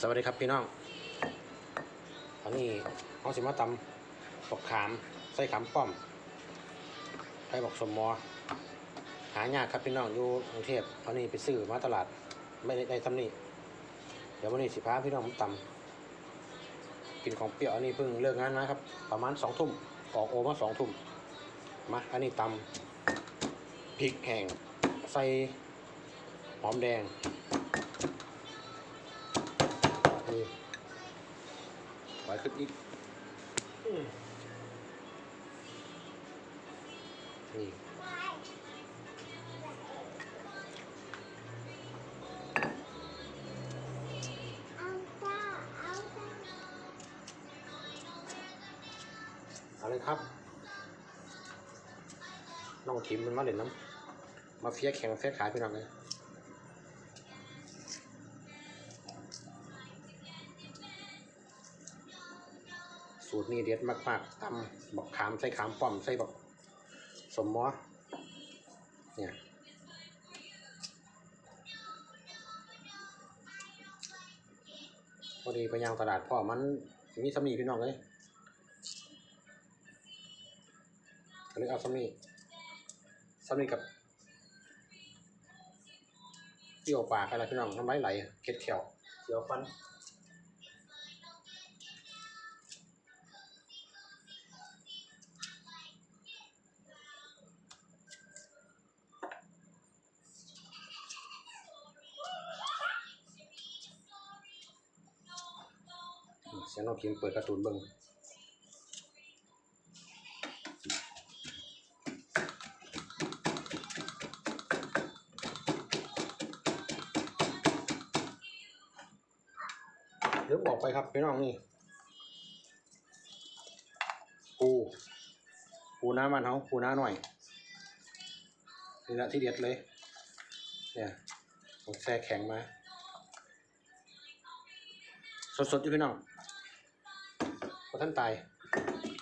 สวัสดีครับพี่น้องตอนนี้เขาสิมาตำบกขามใส่ขามป้อมใส่บอกสมมอ หายากครับพี่น้องอยู่กรุงเทพตอนนี้ไปซื้อมาตลาดไม่ได้ได้ทำนี่เดี๋ยววันนี้สิพาพี่น้องผมตำกินของเปรี้ยวอันนี้เพิ่งเลิกงานนะครับ ประมาณสองทุ่มออกโอมาสองทุ่มมาอันนี้ตำพริกแห้งใส่หอมแดง นี่ไว้ขึ้นอีกนี่เอาเลยครับน้องทิมมันมาเล่นน้ำมาเฟียแข่งเฟียขายพี่น้องเลย สูตรนี้เด็ดมากๆตำบักขามใส่ขามป้อมใส่บักสมมอเนี่ยพอดีไปยางตลาดพ่อมันมีสมีพี่น้องเลยก็เลยเอาสมีสมีกับเกี่ยวปากอะไรพี่น้องทำไรไหลเค็ดเขียวเขียวฟัน สียงน้องพิมเปิดการ์ตูนเบิ่งเดี๋ยวบอกไปครับพี่น้องนี่ปูปูน้ามันเขาปูน้าหน่อยนี่แหละที่เด็ดเลย เนี่ยผมแช่แข็งมา สดๆอยู่พี่น้อง ว่าท่านตาย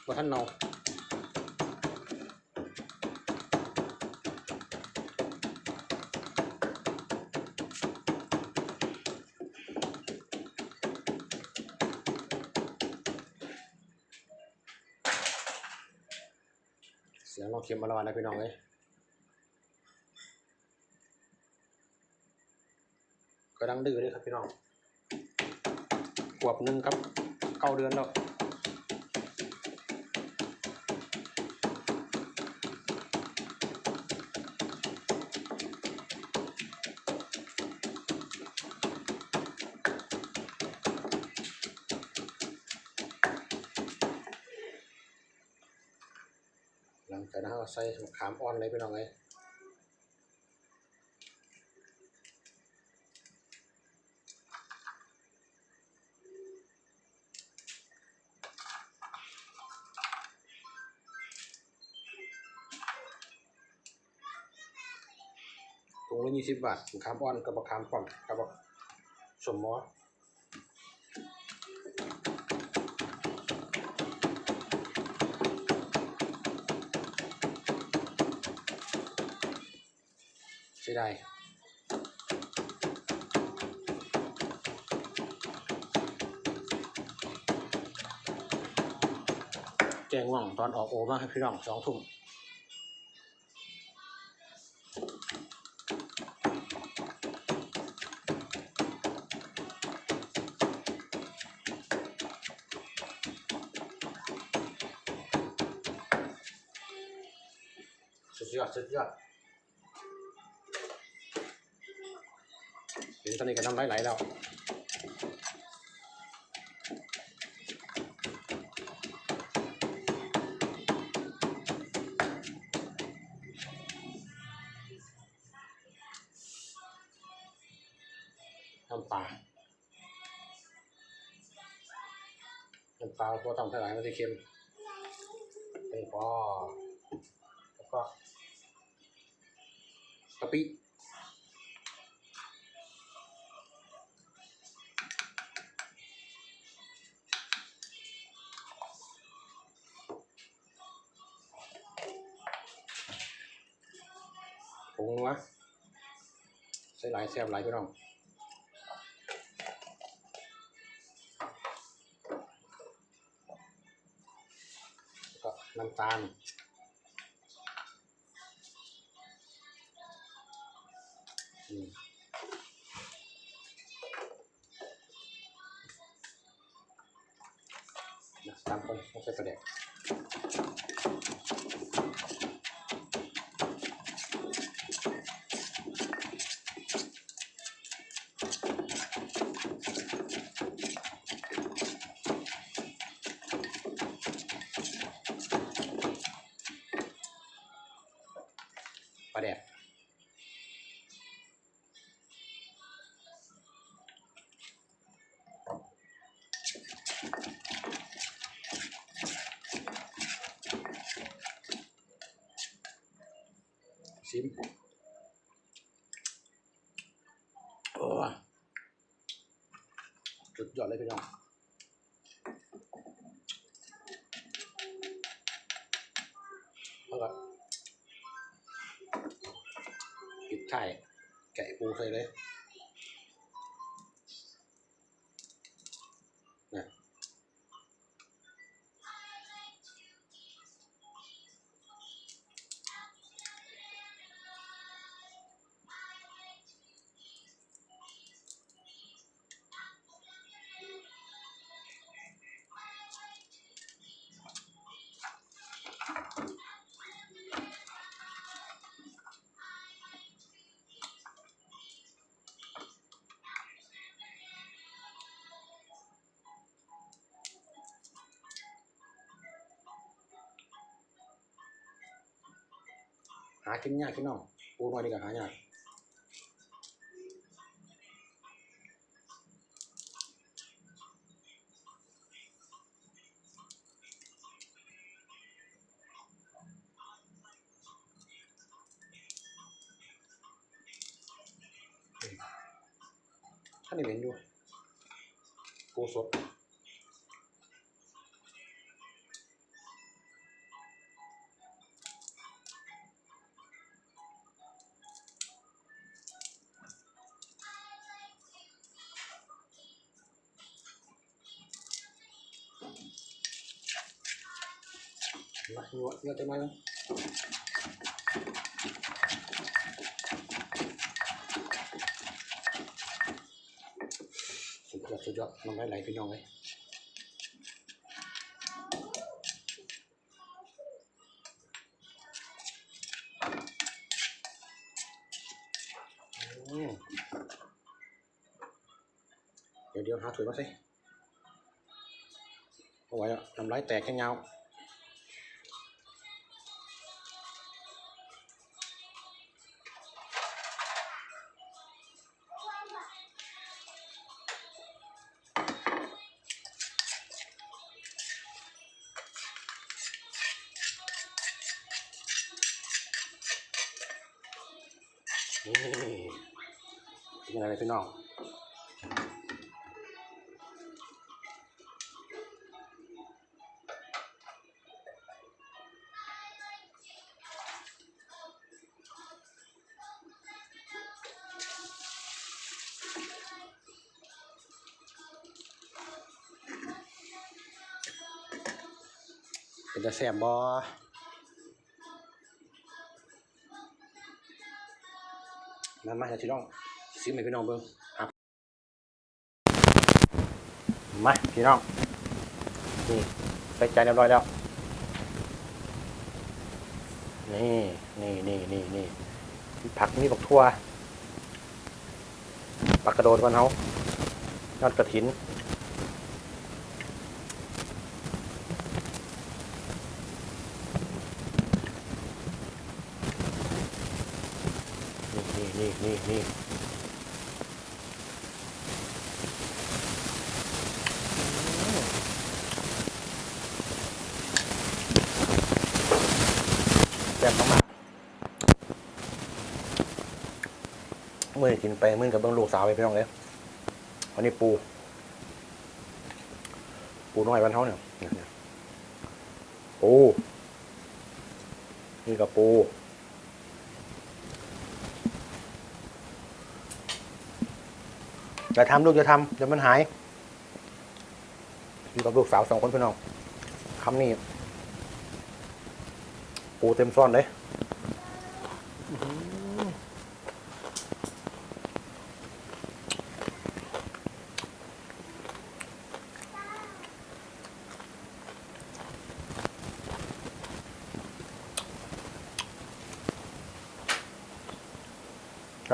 ว่าท่านเนาเสียงน้องเข็มมาละวันนะพี่น้องเลยก็ดังดื้อเลยครับพี่น้องขวบหนึ่งครับเก้าเดือนแล้ว กนั้นเราใส่มะขามอ่อนเลยพี่น้องเลยถุงละยี่สิบบาทมะขามอ่อนกับมะขามป้อมกับสมมอ ได้ แกงว่องตอนออกโอมาให้พี่น้องสองทุ่มสุดยอดสุดยอด ตอนนี้ก็น้ำไหลไหลแล้วน้ำปลาน้ำปลาพอทำเท่าไหร่มันจะเค็มเป็นพอแล้วก็กะปิ แซ่บหลายพี่น้องก็น้ำตาลน้ำตาลก็ไม่ใช่ประเด็น ประเด็กชิมโอ้สุดยอดเลยพี่น้อง ไข่ไก่ปูใส่เลย หากินยากพี่น้องปูน้อยนี่ก็หายากท่านนี่เห็นอยู่ปูสดมาเนื้อเนื้อเต็มไหมนะสุดยอดสุด ยอดน้ำลายไหลพี่น้องเลยอืมเดี๋ยวเดี๋ยวหาถุยมาสิเอาไว้แล้วน้ำลายแตกแค่เงานี่ อะไรพี่น้องเป็นจะแสบบอนั่นมามาจะชิลอง ซิมให้พี่น้องเบิ่งครับมาพี่น้องนี่ใส่ใจเรียบร้อยแล้ว นี่นี่นี่นี่นี่ผักนี่ผักทั่วปักกระโดดกันเขายอดกระถิน นี่นี่นี่นี่แซ่บมากๆ มื่อกินไปมื่อกับเบิ้งลูกสาวไปพี่น้องเลยวันนี้ปู ปูน้อยวันเท่าเนี่ยเนี่ยปูนี่กับปูอย่าทำลูกอย่าทำเดี๋ยวมันหายอยู่กับลูกสาวสองคนพี่น้องคำนี้ปูเต็มซ่อนเลย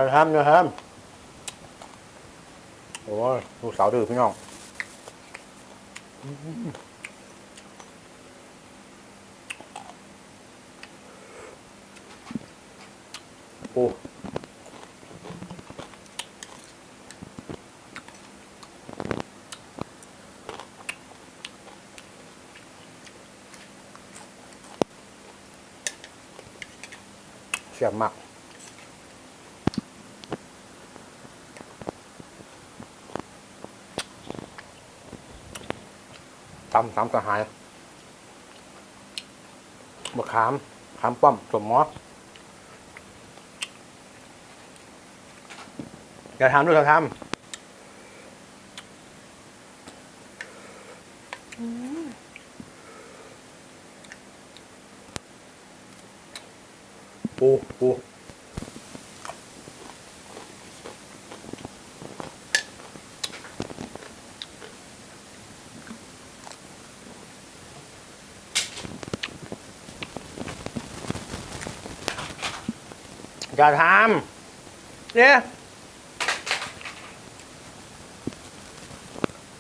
จะทำจะทำโอ้ยลูกสาวดื้อพี่น้องปูเสียบมาก ตำตำกระหายมะขาม ขามป้อมสมมออย่าทำด้วยเราทำปูปู อย่าทำเนี่ย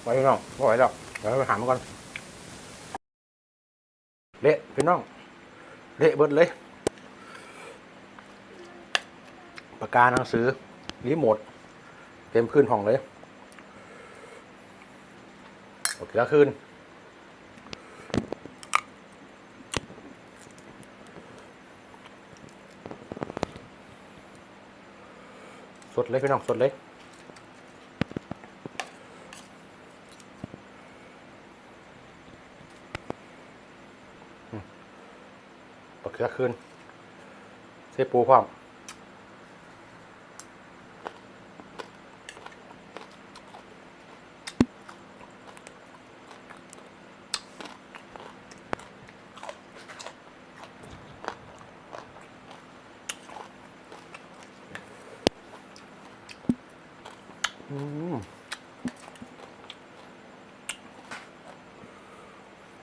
ไว้พี่น้องไม่ไหวแล้วเดี๋ยวไปหามันก่อน เละพี่น้อง เละเบิดเลย ปากกาหนังสือรีโมทเต็มพื้นห้องเลยโอเคแล้วคืน เลยพี่น้องสดเลยปลาเขือขึ้นเสปูพร้อม อืม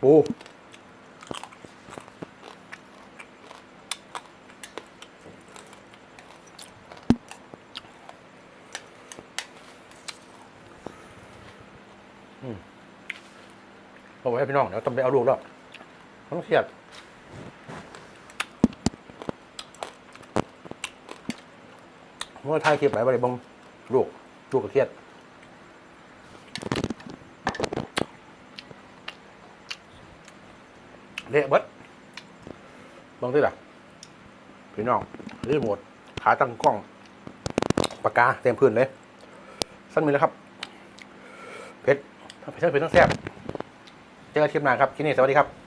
ปูเอาไว้ให้พี่น้องเดี๋ยวต้องไปเอาลูกแล้วต้องเครียดเมื่อถ่ายคลิปไหนบริบงลูก ลูกก็เครียด ละเบิดลองดิล่ะพี่น้องรีโมทขาตั้งกล้องปากกาเต็มพื้นเลยสั้นมีแล้วครับ เพชรเพชรทั้งเพชรทั้งแซ่บเจอกันคลิปหน้าครับคลิปนี้สวัสดีครับ